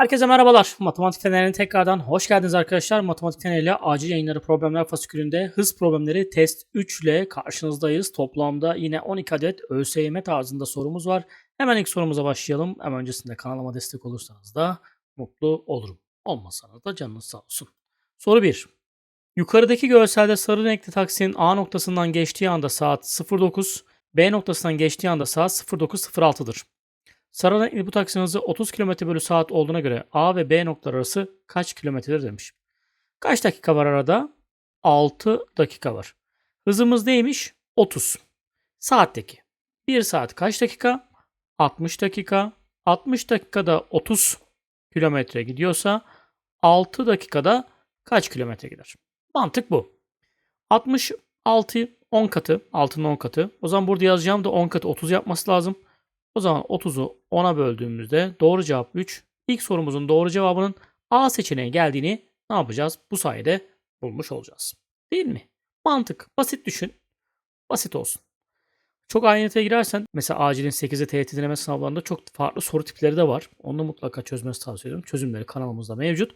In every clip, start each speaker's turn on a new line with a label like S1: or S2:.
S1: Herkese merhabalar. Matematik Fener'ine tekrardan hoş geldiniz arkadaşlar. Matematik Fener ile acil yayınları problemler fasikülünde hız problemleri test 3 ile karşınızdayız. Toplamda yine 12 adet ÖSYM tarzında sorumuz var. Hemen ilk sorumuza başlayalım. Ama öncesinde kanalıma destek olursanız da mutlu olurum. Olmasanız da canınız sağ olsun. Soru 1. Yukarıdaki görselde sarı renkli taksinin A noktasından geçtiği anda saat 09, B noktasından geçtiği anda saat 09.06'dır. Sarı renkli bu taksinin hızı 30 km bölü saat olduğuna göre A ve B noktaları arası kaç kilometredir demiş. Kaç dakika var arada? 6 dakika var. Hızımız neymiş? 30. Saatteki. 1 saat kaç dakika? 60 dakika. 60 dakikada 30 kilometre gidiyorsa 6 dakikada kaç kilometre gider? Mantık bu. 66 10 katı, 6'nın 10 katı. O zaman burada yazacağım da 10 katı 30 yapması lazım. O zaman 30'u 10'a böldüğümüzde doğru cevap 3. İlk sorumuzun doğru cevabının A seçeneği geldiğini ne yapacağız? Bu sayede bulmuş olacağız. Değil mi? Mantık. Basit düşün. Basit olsun. Çok ayrıntıya girersen mesela acilin 8'e TYT deneme sınavlarında çok farklı soru tipleri de var. Onu mutlaka çözmenizi tavsiye ediyorum. Çözümleri kanalımızda mevcut.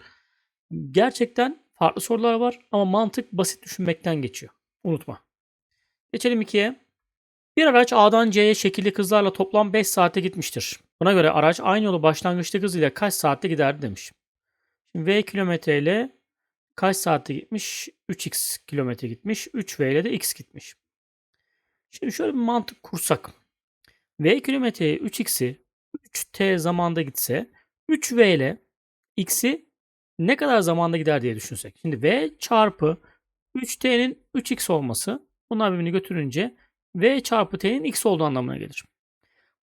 S1: Gerçekten farklı sorular var ama mantık basit düşünmekten geçiyor. Unutma. Geçelim 2'ye. Bir araç A'dan C'ye şekilli hızlarla toplam 5 saatte gitmiştir. Buna göre araç aynı yolu başlangıçta hızıyla kaç saatte giderdi demiş. Şimdi V kilometre ile kaç saatte gitmiş? 3x kilometre gitmiş. 3V ile de x gitmiş. Şimdi şöyle bir mantık kursak. V kilometreye 3x'i 3t zamanda gitse 3V ile x'i ne kadar zamanda gider diye düşünsek. Şimdi V çarpı 3t'nin 3x olması bunlar birbirini götürünce V çarpı T'nin X olduğu anlamına gelir.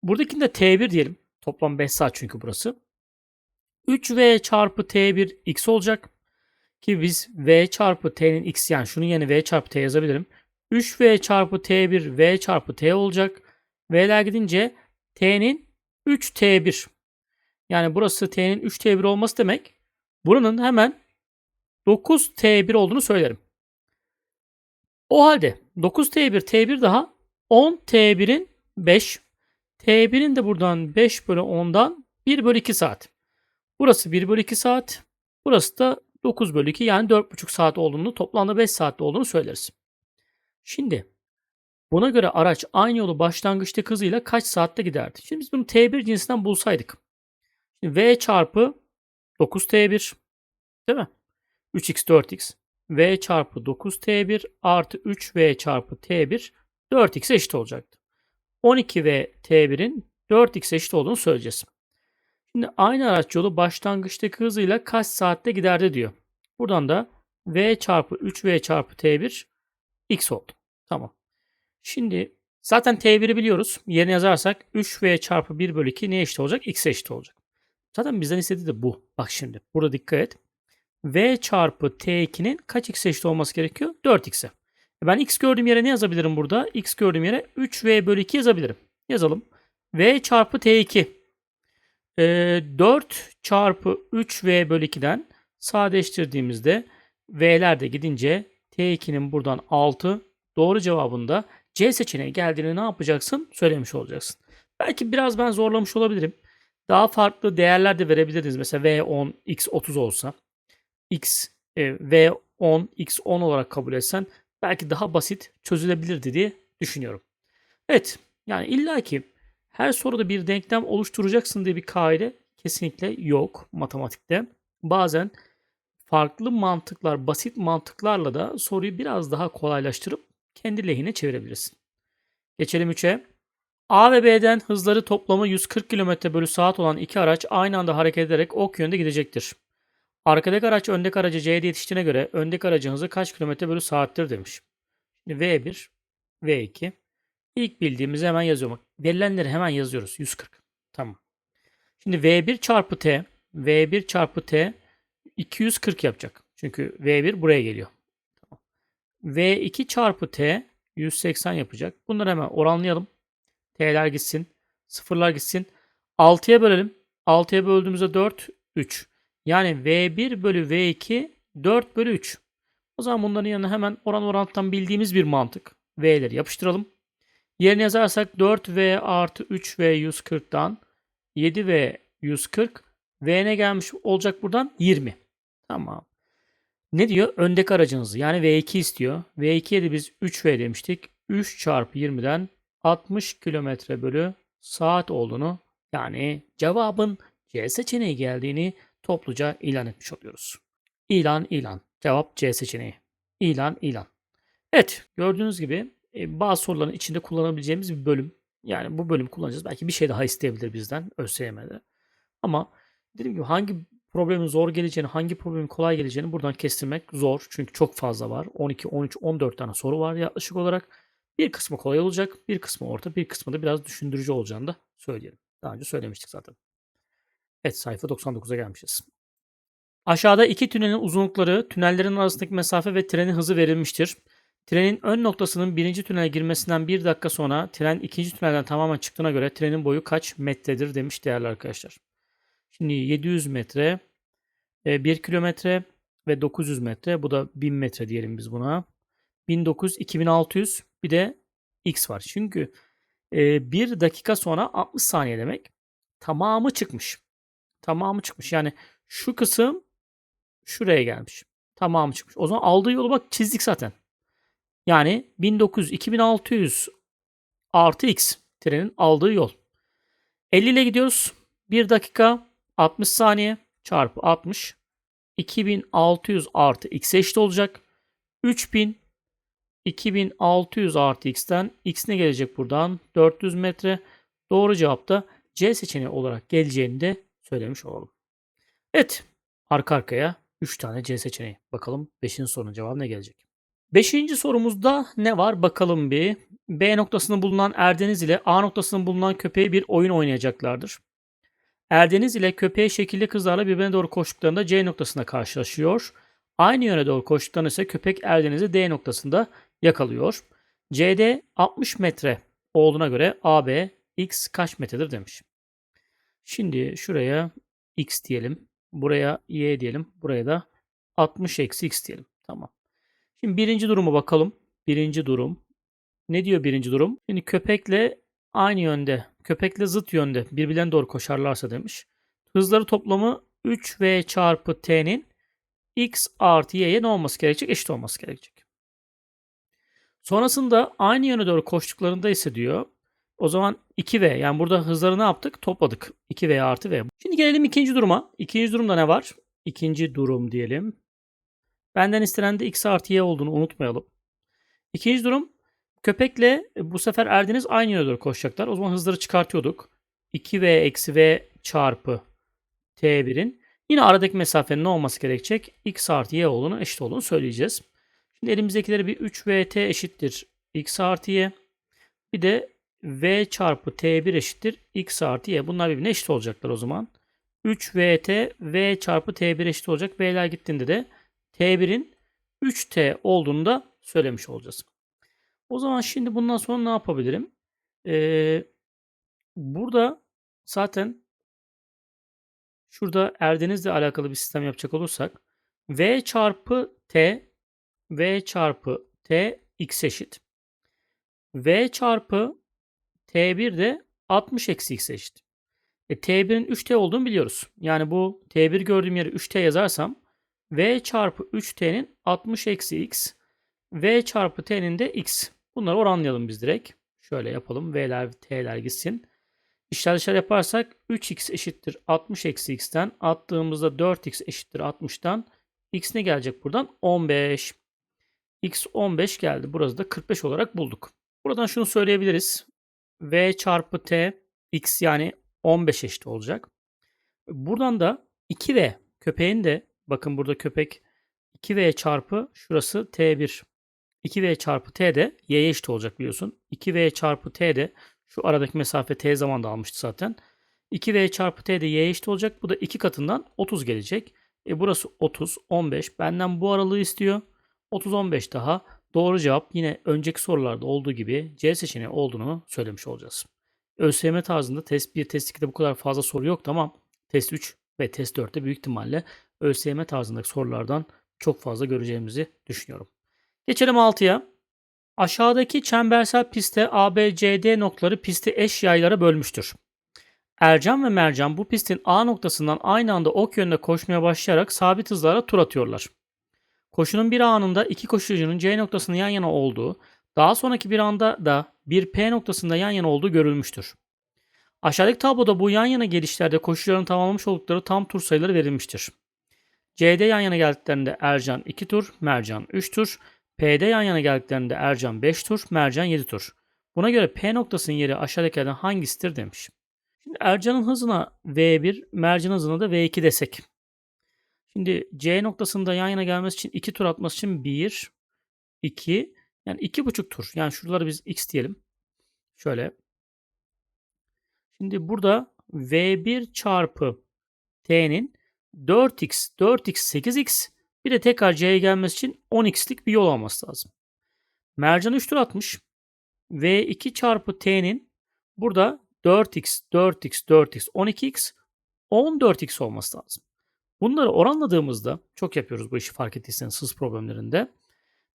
S1: Buradakinde T1 diyelim. Toplam 5 saat çünkü burası. 3V çarpı T1 X olacak. Ki biz V çarpı T'nin X yani şunun yerine V çarpı T yazabilirim. 3V çarpı T1 V çarpı T olacak. V'ler gidince T'nin 3T1. Yani burası T'nin 3T1 olması demek. Buranın hemen 9T1 olduğunu söylerim. O halde 9T1 T1 daha 10 T1'in 5. T1'in de buradan 5 bölü 10'dan 1 bölü 2 saat. Burası 1 bölü 2 saat. Burası da 9 bölü 2 yani 4,5 saat olduğunu toplamda 5 saatte olduğunu söyleriz. Şimdi buna göre araç aynı yolu başlangıçta hızıyla kaç saatte giderdi? Şimdi biz bunu T1 cinsinden bulsaydık. Şimdi V çarpı 9T1 değil mi? 3x 4x. V çarpı 9T1 artı 3V çarpı T1 4x eşit olacaktı. 12 ve T1'in 4x eşit olduğunu söyleyeceğiz. Şimdi aynı araç yolu başlangıçtaki hızıyla kaç saatte giderdi diyor. Buradan da V çarpı 3V çarpı T1 x oldu. Tamam. Şimdi zaten T1'i biliyoruz. Yerine yazarsak 3V çarpı 1 bölü 2 ne eşit olacak? X eşit olacak. Zaten bizden istediği de bu. Bak şimdi. Burada dikkat et. V çarpı T2'nin kaç x eşit olması gerekiyor? 4x'e. Ben x gördüğüm yere ne yazabilirim burada? x gördüğüm yere 3v bölü 2 yazabilirim. Yazalım. v çarpı t2. E, 4 çarpı 3v bölü 2'den sadeleştirdiğimizde v'ler de gidince t2'nin buradan 6 doğru cevabında C seçeneği geldiğini ne yapacaksın? Söylemiş olacaksın. Belki biraz ben zorlamış olabilirim. Daha farklı değerler de verebilirdiniz. Mesela V10, X30 olsa. X, e, V10, X10 olarak kabul etsen belki daha basit çözülebilirdi diye düşünüyorum. Evet yani illaki her soruda bir denklem oluşturacaksın diye bir kaide kesinlikle yok matematikte. Bazen farklı mantıklar, basit mantıklarla da soruyu biraz daha kolaylaştırıp kendi lehine çevirebilirsin. Geçelim 3'e. A ve B'den hızları toplamı 140 km bölü saat olan iki araç aynı anda hareket ederek ok yönde gidecektir. Arkadaki araç öndeki aracı C'de yetiştiğine göre öndeki aracın hızı kaç kilometre bölü saattir demiş. Şimdi V1, V2. İlk bildiğimizi hemen yazıyorum. Verilenleri hemen yazıyoruz. 140. Tamam. Şimdi V1 çarpı T, V1 çarpı T 240 yapacak. Çünkü V1 buraya geliyor. Tamam. V2 çarpı T 180 yapacak. Bunları hemen oranlayalım. T'ler gitsin. Sıfırlar gitsin. 6'ya bölelim. 6'ya böldüğümüzde 4, 3. Yani V1 bölü V2 4 bölü 3. O zaman bunların yanına hemen oran orantıdan bildiğimiz bir mantık. V'leri yapıştıralım. Yerine yazarsak 4V artı 3V 140'dan 7V 140 V ne gelmiş olacak buradan? 20. Tamam. Ne diyor? Öndeki aracınızı yani V2 istiyor. V2'ye de biz 3V demiştik. 3 çarpı 20'den 60 kilometre bölü saat olduğunu yani cevabın C seçeneği geldiğini topluca ilan etmiş oluyoruz. İlan ilan. Cevap C seçeneği. İlan ilan. Evet gördüğünüz gibi e, bazı soruların içinde kullanabileceğimiz bir bölüm. Yani bu bölüm kullanacağız. Belki bir şey daha isteyebilir bizden ÖSYM'de. Ama dediğim gibi hangi problemin zor geleceğini, hangi problemin kolay geleceğini buradan kestirmek zor. Çünkü çok fazla var. 12, 13, 14 tane soru var yaklaşık olarak. Bir kısmı kolay olacak, bir kısmı orta, bir kısmı da biraz düşündürücü olacağını da söyleyelim. Daha önce söylemiştik zaten. Evet sayfa 99'a gelmişiz. Aşağıda iki tünelin uzunlukları, tünellerin arasındaki mesafe ve trenin hızı verilmiştir. Trenin ön noktasının birinci tünele girmesinden bir dakika sonra tren ikinci tünelden tamamen çıktığına göre trenin boyu kaç metredir demiş değerli arkadaşlar. Şimdi 700 metre, 1 kilometre ve 900 metre. Bu da 1000 metre diyelim biz buna. 1900, 2600 bir de x var. Çünkü e, bir dakika sonra 60 saniye demek. Tamamı çıkmış. Tamamı çıkmış. Yani şu kısım şuraya gelmiş. Tamamı çıkmış. O zaman aldığı yolu bak çizdik zaten. Yani 1900, 2600 artı x trenin aldığı yol. 50 ile gidiyoruz. 1 dakika 60 saniye çarpı 60 2600 artı x eşit olacak. 3000 2600 artı x'ten x ne gelecek buradan? 400 metre. Doğru cevap da C seçeneği olarak geleceğini de söylemiş olalım. Evet. Arka arkaya 3 tane C seçeneği. Bakalım 5. sorunun cevabı ne gelecek? 5. sorumuzda ne var bakalım bir. B noktasında bulunan Erdeniz ile A noktasında bulunan köpeği bir oyun oynayacaklardır. Erdeniz ile köpeği şekilli kızlarla birbirine doğru koştuklarında C noktasında karşılaşıyor. Aynı yöne doğru koştuklarında ise köpek Erdeniz'i D noktasında yakalıyor. CD 60 metre olduğuna göre AB x kaç metredir demiş. Şimdi şuraya x diyelim. Buraya y diyelim. Buraya da 60 eksi x diyelim. Tamam. Şimdi birinci duruma bakalım. Birinci durum. Ne diyor birinci durum? Şimdi köpekle aynı yönde, köpekle zıt yönde birbirlerine doğru koşarlarsa demiş. Hızları toplamı 3v çarpı t'nin x artı y'ye ne olması gerekecek? Eşit olması gerekecek. Sonrasında aynı yöne doğru koştuklarında ise diyor o zaman 2v yani burada hızları ne yaptık? Topladık. 2v artı v. Şimdi gelelim ikinci duruma. İkinci durumda ne var? İkinci durum diyelim. Benden istenen de x artı y olduğunu unutmayalım. İkinci durum köpekle bu sefer Erdeniz aynı yöne doğru koşacaklar. O zaman hızları çıkartıyorduk. 2v eksi v çarpı t1'in yine aradaki mesafenin ne olması gerekecek? x artı y olduğunu eşit olduğunu söyleyeceğiz. Şimdi elimizdekileri bir 3vt eşittir x artı y. Bir de v çarpı t1 eşittir x artı y. Bunlar birbirine eşit olacaklar o zaman. 3vt v çarpı t1 eşit olacak. V'ler gittiğinde de t1'in 3t olduğunu da söylemiş olacağız. O zaman şimdi bundan sonra ne yapabilirim? Ee, burada zaten şurada Erdeniz'le alakalı bir sistem yapacak olursak v çarpı t v çarpı t x eşit. v çarpı t1 de 60 eksi x eşit. E, t1'in 3t olduğunu biliyoruz. Yani bu t1 gördüğüm yere 3t yazarsam v çarpı 3t'nin 60 eksi x v çarpı t'nin de x. Bunları oranlayalım biz direkt. Şöyle yapalım. V'ler t'ler gitsin. İşler dışarı yaparsak 3x eşittir 60 eksi x'ten attığımızda 4x eşittir 60'tan x ne gelecek buradan? 15. x 15 geldi. Burası da 45 olarak bulduk. Buradan şunu söyleyebiliriz. V çarpı t x yani 15 eşit olacak. Buradan da 2v köpeğin de bakın burada köpek 2v çarpı şurası t1 2v çarpı t de y'ye eşit olacak biliyorsun. 2v çarpı t de şu aradaki mesafe t zamanda almıştı zaten. 2v çarpı t de y'ye eşit olacak. Bu da 2 katından 30 gelecek. E burası 30, 15. Benden bu aralığı istiyor. 30, 15 daha. Doğru cevap yine önceki sorularda olduğu gibi C seçeneği olduğunu söylemiş olacağız. ÖSYM tarzında test 1, test 2'de bu kadar fazla soru yoktu ama test 3 ve test 4'te büyük ihtimalle ÖSYM tarzındaki sorulardan çok fazla göreceğimizi düşünüyorum. Geçelim 6'ya. Aşağıdaki çembersel pistte ABCD noktaları pisti eş yaylara bölmüştür. Ercan ve Mercan bu pistin A noktasından aynı anda ok yönünde koşmaya başlayarak sabit hızlara tur atıyorlar. Koşunun bir anında iki koşucunun C noktasının yan yana olduğu, daha sonraki bir anda da bir P noktasında yan yana olduğu görülmüştür. Aşağıdaki tabloda bu yan yana gelişlerde koşucuların tamamlamış oldukları tam tur sayıları verilmiştir. C'de yan yana geldiklerinde Ercan 2 tur, Mercan 3 tur, P'de yan yana geldiklerinde Ercan 5 tur, Mercan 7 tur. Buna göre P noktasının yeri aşağıdakilerden hangisidir demiş. Şimdi Ercan'ın hızına V1, Mercan'ın hızına da V2 desek. Şimdi C noktasında yan yana gelmesi için 2 tur atması için 1, 2, yani 2,5 tur. Yani şuraları biz X diyelim. Şöyle. Şimdi burada V1 çarpı T'nin 4x, 4x, 8x bir de tekrar C'ye gelmesi için 10x'lik bir yol olması lazım. Mercan 3 tur atmış. V2 çarpı T'nin burada 4x, 4x, 4x, 12x, 14x olması lazım. Bunları oranladığımızda çok yapıyoruz bu işi fark ettiyseniz hız problemlerinde.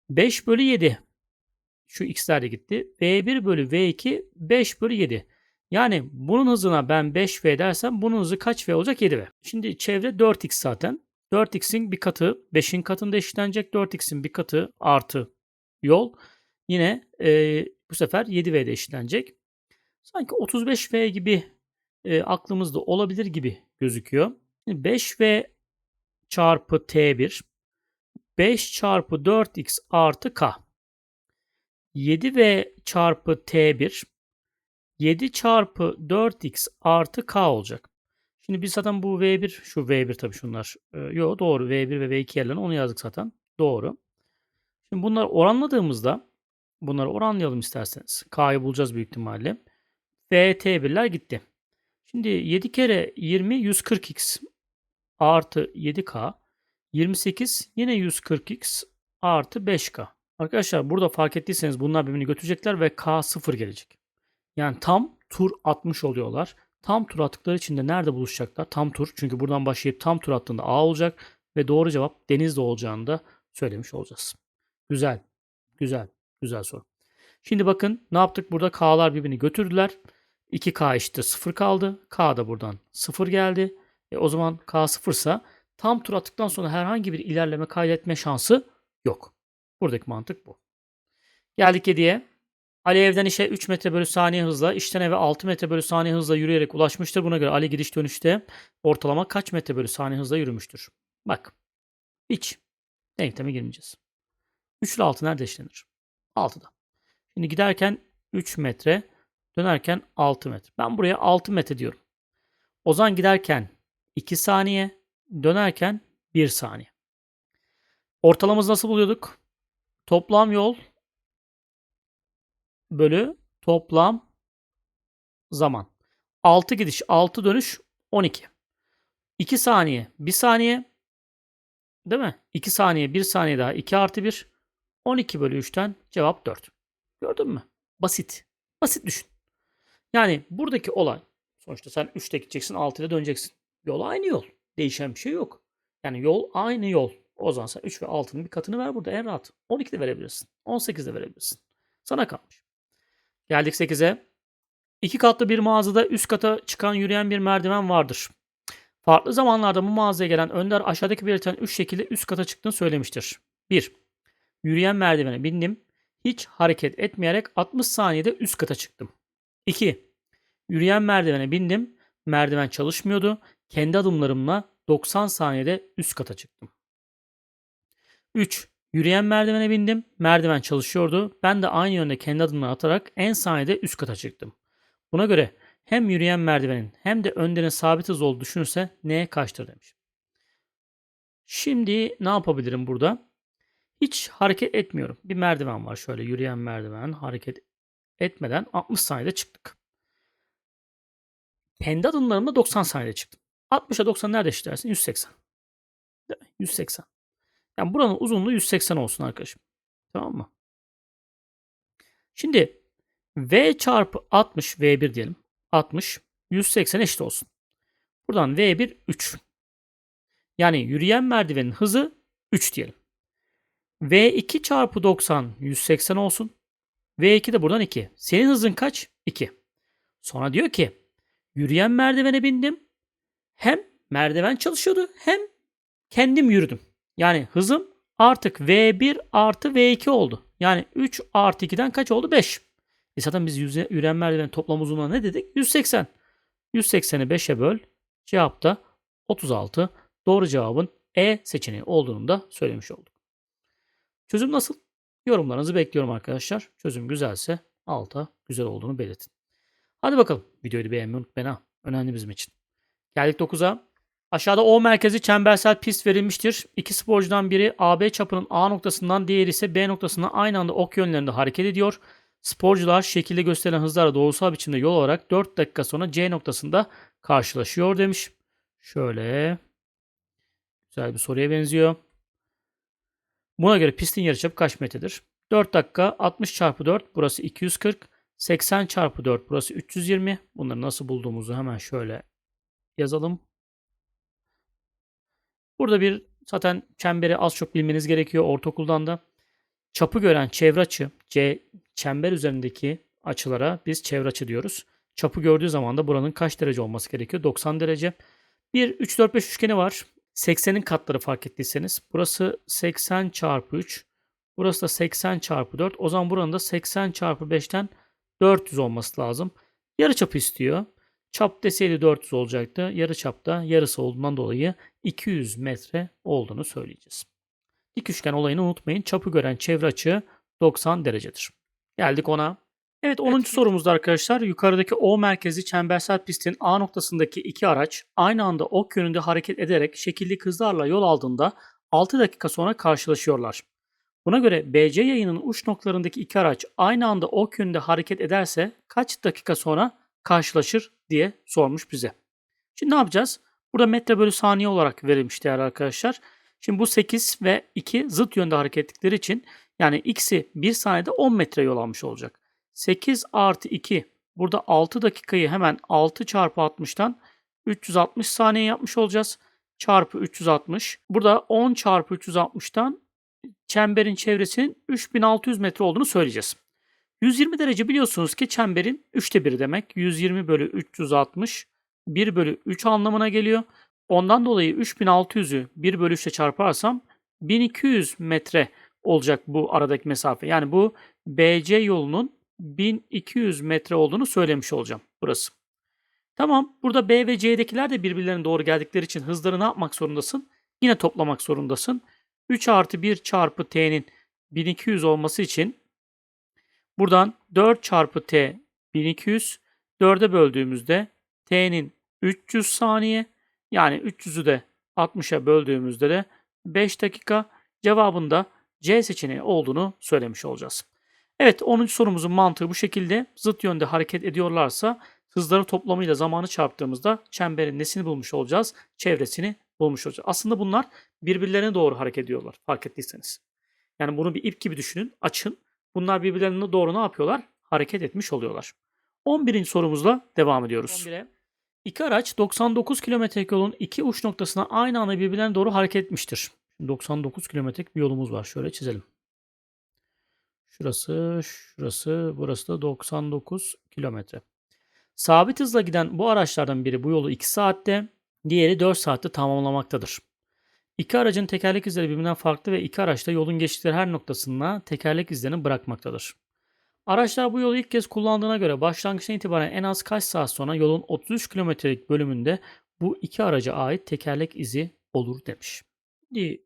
S1: 5 bölü 7 şu x'ler de gitti. V1 bölü V2 5 bölü 7. Yani bunun hızına ben 5V dersem bunun hızı kaç V olacak? 7V. Şimdi çevre 4x zaten. 4x'in bir katı 5'in katında eşitlenecek. 4x'in bir katı artı yol. Yine e, bu sefer 7V'de eşitlenecek. Sanki 35V gibi e, aklımızda olabilir gibi gözüküyor. Şimdi 5V çarpı T1 5 çarpı 4x artı K. 7V çarpı T1 7 çarpı 4x artı K olacak. Şimdi biz zaten bu V1 şu V1 tabii şunlar. E, yo doğru V1 ve V2 yerlerine onu yazdık zaten. Doğru. Şimdi bunları oranladığımızda bunları oranlayalım isterseniz. K'yı bulacağız büyük ihtimalle. V T1'ler gitti. Şimdi 7 kere 20 140x artı 7K 28 yine 140x artı 5K. Arkadaşlar burada fark ettiyseniz bunlar birbirini götürecekler ve K 0 gelecek. Yani tam tur atmış oluyorlar. Tam tur attıkları için de nerede buluşacaklar? Tam tur. Çünkü buradan başlayıp tam tur attığında A olacak ve doğru cevap denizde olacağını da söylemiş olacağız. Güzel. Güzel. Güzel soru. Şimdi bakın ne yaptık? Burada K'lar birbirini götürdüler. 2K eşittir 0 kaldı. K da buradan 0 geldi. E o zaman K 0 ise tam tur attıktan sonra herhangi bir ilerleme kaydetme şansı yok. Buradaki mantık bu. Geldik 7'ye. Ali evden işe 3 metre bölü saniye hızla, işten eve 6 metre bölü saniye hızla yürüyerek ulaşmıştır. Buna göre Ali gidiş dönüşte ortalama kaç metre bölü saniye hızla yürümüştür? Bak. Hiç. Denkleme girmeyeceğiz. 3 ile 6 nerede işlenir? 6'da. Şimdi giderken 3 metre, dönerken 6 metre. Ben buraya 6 metre diyorum. O zaman giderken 2 saniye, dönerken 1 saniye. Ortalamamızı nasıl buluyorduk? Toplam yol bölü toplam zaman. 6 gidiş, 6 dönüş 12. 2 saniye, 1 saniye. Değil mi? 2 saniye, 1 saniye daha 2 artı 1. 12 bölü 3'ten cevap 4. Gördün mü? Basit. Basit düşün. Yani buradaki olay sonuçta sen 3'te gideceksin 6 ile döneceksin. Yol aynı yol. Değişen bir şey yok. Yani yol aynı yol. O zaman sen 3 ve 6'nın bir katını ver burada en rahat. 12 de verebilirsin. 18 de verebilirsin. Sana kalmış. Geldik 8'e. İki katlı bir mağazada üst kata çıkan yürüyen bir merdiven vardır. Farklı zamanlarda bu mağazaya gelen Önder aşağıdaki belirtilen 3 şekilde üst kata çıktığını söylemiştir. 1. Yürüyen merdivene bindim. Hiç hareket etmeyerek 60 saniyede üst kata çıktım. 2. Yürüyen merdivene bindim. Merdiven çalışmıyordu. Kendi adımlarımla 90 saniyede üst kata çıktım. 3. Yürüyen merdivene bindim. Merdiven çalışıyordu. Ben de aynı yönde kendi adımlarımı atarak en saniyede üst kata çıktım. Buna göre hem yürüyen merdivenin hem de önderin sabit hız olduğu düşünürse neye kaçtır demiş. Şimdi ne yapabilirim burada? Hiç hareket etmiyorum. Bir merdiven var şöyle yürüyen merdiven hareket etmeden 60 saniyede çıktık. Kendi adımlarımla 90 saniyede çıktım. 60'a 90 nerede eşitlersin? 180. Değil mi? 180. Yani buranın uzunluğu 180 olsun arkadaşım. Tamam mı? Şimdi V çarpı 60 V1 diyelim. 60 180 eşit olsun. Buradan V1 3. Yani yürüyen merdivenin hızı 3 diyelim. V2 çarpı 90 180 olsun. V2 de buradan 2. Senin hızın kaç? 2. Sonra diyor ki yürüyen merdivene bindim. Hem merdiven çalışıyordu hem kendim yürüdüm. Yani hızım artık V1 artı V2 oldu. Yani 3 artı 2'den kaç oldu? 5. E zaten biz yüze, yürüyen merdivenin toplam uzunluğuna ne dedik? 180. 180'i 5'e böl. Cevap da 36. Doğru cevabın E seçeneği olduğunu da söylemiş olduk. Çözüm nasıl? Yorumlarınızı bekliyorum arkadaşlar. Çözüm güzelse alta güzel olduğunu belirtin. Hadi bakalım. Videoyu beğenmeyi unutmayın. Önemli bizim için. Geldik 9'a. Aşağıda O merkezi çembersel pist verilmiştir. İki sporcudan biri AB çapının A noktasından diğeri ise B noktasına aynı anda ok yönlerinde hareket ediyor. Sporcular şekilde gösterilen hızlarla doğrusal biçimde yol olarak 4 dakika sonra C noktasında karşılaşıyor demiş. Şöyle. Güzel bir soruya benziyor. Buna göre pistin yarıçapı kaç metredir? 4 dakika 60 çarpı 4 burası 240. 80 çarpı 4 burası 320. Bunları nasıl bulduğumuzu hemen şöyle yazalım. Burada bir zaten çemberi az çok bilmeniz gerekiyor ortaokuldan da. Çapı gören çevre açı C çember üzerindeki açılara biz çevre açı diyoruz. Çapı gördüğü zaman da buranın kaç derece olması gerekiyor? 90 derece. Bir 3 4 5 üçgeni var. 80'in katları fark ettiyseniz. Burası 80 çarpı 3. Burası da 80 çarpı 4. O zaman buranın da 80 çarpı 5'ten 400 olması lazım. Yarı çapı istiyor. Çap deseydi 400 olacaktı. Yarı çapta yarısı olduğundan dolayı 200 metre olduğunu söyleyeceğiz. Dik üçgen olayını unutmayın. Çapı gören çevre açı 90 derecedir. Geldik ona. Evet 10. Evet. sorumuzda arkadaşlar yukarıdaki O merkezi çembersel pistin A noktasındaki iki araç aynı anda ok yönünde hareket ederek şekilli hızlarla yol aldığında 6 dakika sonra karşılaşıyorlar. Buna göre BC yayının uç noktalarındaki iki araç aynı anda ok yönünde hareket ederse kaç dakika sonra karşılaşır diye sormuş bize. Şimdi ne yapacağız? Burada metre bölü saniye olarak verilmiş değerli arkadaşlar. Şimdi bu 8 ve 2 zıt yönde hareket ettikleri için yani x'i 1 saniyede 10 metre yol almış olacak. 8 artı 2 burada 6 dakikayı hemen 6 çarpı 60'tan 360 saniye yapmış olacağız. Çarpı 360. Burada 10 çarpı 360'tan çemberin çevresinin 3600 metre olduğunu söyleyeceğiz. 120 derece biliyorsunuz ki çemberin 3'te 1'i demek. 120 bölü 360 1 bölü 3 anlamına geliyor. Ondan dolayı 3600'ü 1 bölü 3 ile çarparsam 1200 metre olacak bu aradaki mesafe. Yani bu BC yolunun 1200 metre olduğunu söylemiş olacağım burası. Tamam burada B ve C'dekiler de birbirlerine doğru geldikleri için hızları ne yapmak zorundasın? Yine toplamak zorundasın. 3 artı 1 çarpı T'nin 1200 olması için buradan 4 çarpı T 1200 4'e böldüğümüzde T'nin 300 saniye yani 300'ü de 60'a böldüğümüzde de 5 dakika cevabında C seçeneği olduğunu söylemiş olacağız. Evet 10. sorumuzun mantığı bu şekilde. Zıt yönde hareket ediyorlarsa hızları toplamıyla zamanı çarptığımızda çemberin nesini bulmuş olacağız? Çevresini bulmuş olacağız. Aslında bunlar birbirlerine doğru hareket ediyorlar fark ettiyseniz. Yani bunu bir ip gibi düşünün, açın. Bunlar birbirlerine doğru ne yapıyorlar? Hareket etmiş oluyorlar. 11. sorumuzla devam ediyoruz. 11'e. İki araç 99 km yolun iki uç noktasına aynı anda birbirlerine doğru hareket etmiştir. 99 kilometrelik bir yolumuz var. Şöyle çizelim. Şurası, şurası, burası da 99 kilometre. Sabit hızla giden bu araçlardan biri bu yolu 2 saatte, diğeri 4 saatte tamamlamaktadır. İki aracın tekerlek izleri birbirinden farklı ve iki araç da yolun geçtikleri her noktasında tekerlek izlerini bırakmaktadır. Araçlar bu yolu ilk kez kullandığına göre başlangıçtan itibaren en az kaç saat sonra yolun 33 kilometrelik bölümünde bu iki araca ait tekerlek izi olur demiş. Şimdi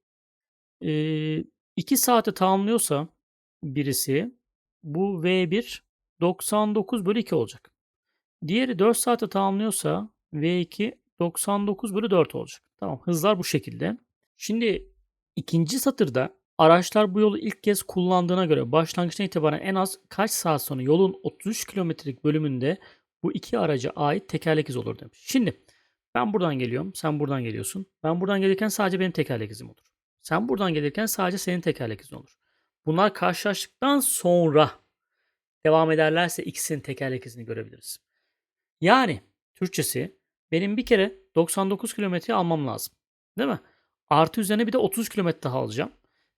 S1: 2 saate tamamlıyorsa birisi bu V1 99 bölü 2 olacak. Diğeri 4 saate tamamlıyorsa V2 99 bölü 4 olacak. Tamam hızlar bu şekilde. Şimdi ikinci satırda araçlar bu yolu ilk kez kullandığına göre başlangıçtan itibaren en az kaç saat sonra yolun 33 kilometrelik bölümünde bu iki araca ait tekerlek izi olur demiş. Şimdi ben buradan geliyorum, sen buradan geliyorsun. Ben buradan gelirken sadece benim tekerlek izim olur. Sen buradan gelirken sadece senin tekerlek izin olur. Bunlar karşılaştıktan sonra devam ederlerse ikisinin tekerlek izini görebiliriz. Yani Türkçesi benim bir kere 99 kilometre almam lazım. Değil mi? Artı üzerine bir de 30 kilometre daha alacağım.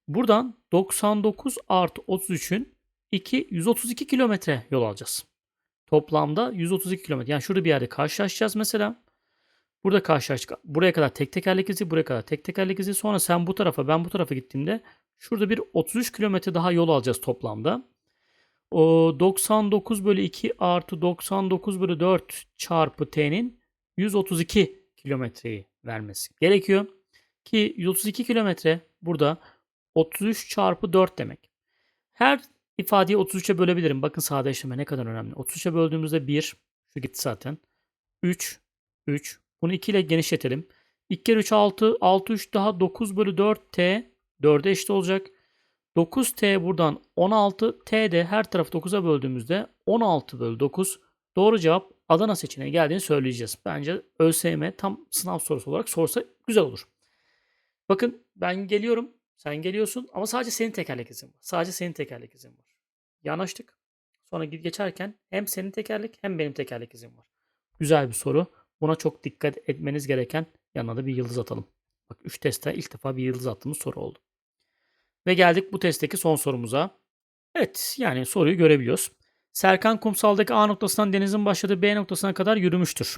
S1: Buradan 99 artı 33'ün 2 132 kilometre yol alacağız. toplamda 132 kilometre. Yani şurada bir yerde karşılaşacağız mesela. Burada karşılaştık. Buraya kadar tek tekerlek izi, buraya kadar tek tekerlek izi. Sonra sen bu tarafa, ben bu tarafa gittiğimde şurada bir 33 kilometre daha yol alacağız toplamda. O 99 bölü 2 artı 99 bölü 4 çarpı t'nin 132 kilometreyi vermesi gerekiyor. Ki 132 kilometre burada 33 çarpı 4 demek. Her ifadeyi 33'e bölebilirim. Bakın sadeleştirme ne kadar önemli. 33'e böldüğümüzde 1, şu gitti zaten. 3, 3. Bunu 2 ile genişletelim. 2 kere 3 6, 6 3 daha 9 bölü 4 t 4'e eşit olacak. 9t buradan 16, t de her tarafı 9'a böldüğümüzde 16 bölü 9. Doğru cevap Adana seçeneği geldiğini söyleyeceğiz. Bence ÖSYM tam sınav sorusu olarak sorsa güzel olur. Bakın ben geliyorum, sen geliyorsun ama sadece senin tekerlek izin var. Sadece senin tekerlek izin var. Yanaştık. Sonra geçerken hem senin tekerlek hem benim tekerlek izin var. Güzel bir soru. Buna çok dikkat etmeniz gereken yanına da bir yıldız atalım. Bak 3 testte ilk defa bir yıldız attığımız soru oldu. Ve geldik bu testteki son sorumuza. Evet yani soruyu görebiliyoruz. Serkan kumsaldaki A noktasından denizin başladığı B noktasına kadar yürümüştür.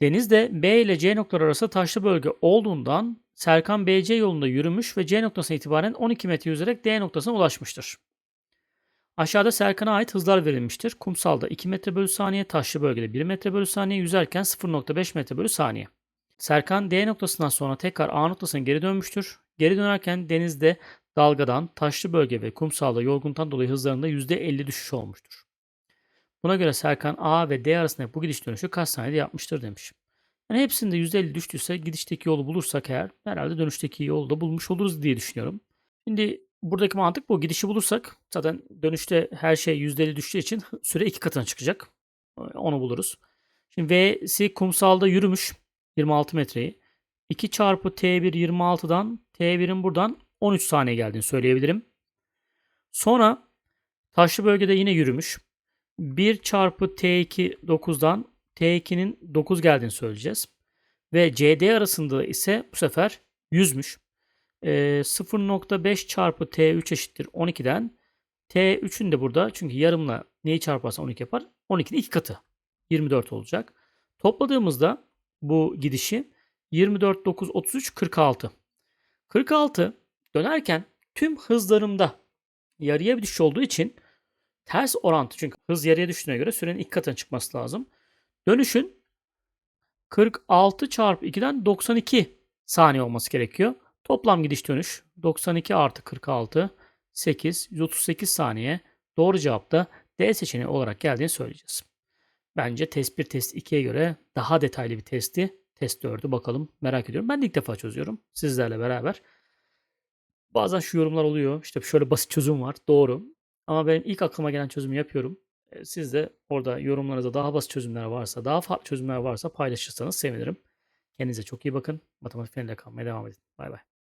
S1: Deniz de B ile C noktaları arasında taşlı bölge olduğundan Serkan BC yolunda yürümüş ve C noktasına itibaren 12 metre yüzerek D noktasına ulaşmıştır. Aşağıda Serkan'a ait hızlar verilmiştir. Kumsalda 2 metre bölü saniye, taşlı bölgede 1 metre bölü saniye, yüzerken 0.5 metre bölü saniye. Serkan D noktasından sonra tekrar A noktasına geri dönmüştür. Geri dönerken denizde dalgadan, taşlı bölge ve kumsalda yorgunluktan dolayı hızlarında %50 düşüş olmuştur. Buna göre Serkan A ve D arasında bu gidiş dönüşü kaç saniyede yapmıştır demiş. Yani hepsinde %50 düştüyse gidişteki yolu bulursak eğer herhalde dönüşteki yolu da bulmuş oluruz diye düşünüyorum. Şimdi buradaki mantık bu. Gidişi bulursak zaten dönüşte her şey %50 düştüğü için süre iki katına çıkacak. Onu buluruz. Şimdi V'si kumsalda yürümüş 26 metreyi. 2 çarpı T1 26'dan T1'in buradan 13 saniye geldiğini söyleyebilirim. Sonra taşlı bölgede yine yürümüş. 1 çarpı T2 9'dan T2'nin 9 geldiğini söyleyeceğiz. Ve CD arasında ise bu sefer 100'müş. E, 0.5 çarpı T3 eşittir 12'den. T3'ün de burada çünkü yarımla neyi çarparsa 12 yapar. 12'nin 2 katı. 24 olacak. Topladığımızda bu gidişi 24, 9, 33, 46. 46 dönerken tüm hızlarımda yarıya bir düşüş olduğu için ters orantı çünkü hız yarıya düştüğüne göre sürenin ilk katına çıkması lazım. Dönüşün 46 çarpı 2'den 92 saniye olması gerekiyor. Toplam gidiş dönüş 92 artı 46 8 138 saniye. Doğru cevap da D seçeneği olarak geldiğini söyleyeceğiz. Bence test 1 test 2'ye göre daha detaylı bir testi. Test 4'ü bakalım merak ediyorum. Ben de ilk defa çözüyorum sizlerle beraber. Bazen şu yorumlar oluyor. İşte şöyle basit çözüm var. Doğru. Ama ben ilk aklıma gelen çözümü yapıyorum. Siz de orada yorumlarınızda daha basit çözümler varsa, daha farklı çözümler varsa paylaşırsanız sevinirim. Kendinize çok iyi bakın. Matematik feninde kalmaya devam edin. Bay bay.